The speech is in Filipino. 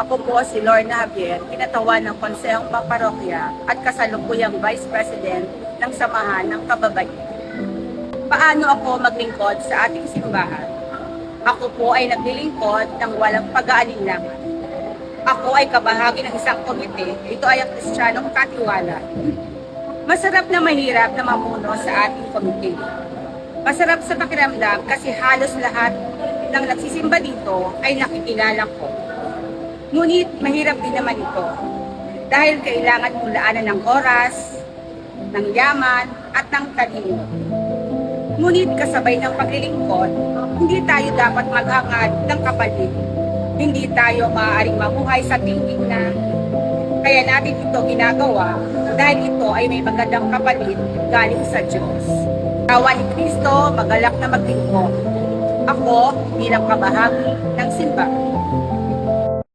Ako po si Lorna Javier, kinatawan ng Konsehong Paparokya at kasalukuyang Vice President ng Samahan ng Kababaihan. Paano ako maglingkod sa ating simbahan? Ako po ay naglilingkod ng walang pag-aalinlangan. Ako ay kabahagi ng isang komite. Ito ay ang Kristyanong Katiwala. Masarap na mahirap na mamuno sa ating komite. Masarap sa pakiramdam kasi halos lahat ng nagsisimba dito ay nakikilala ko. Ngunit mahirap din naman ito dahil kailangan mong laanan ng oras, ng yaman at ng talino. Ngunit kasabay ng paglilingkod, hindi tayo dapat maghangad ng kapalit. Hindi tayo maaaring mabuhay sa thinking na kaya natin ito ginagawa dahil ito ay may magandang kapalit galing sa Diyos. Tawa ni Kristo, magalak na maglingkod. Ako bilang kabahagi ng simbahan.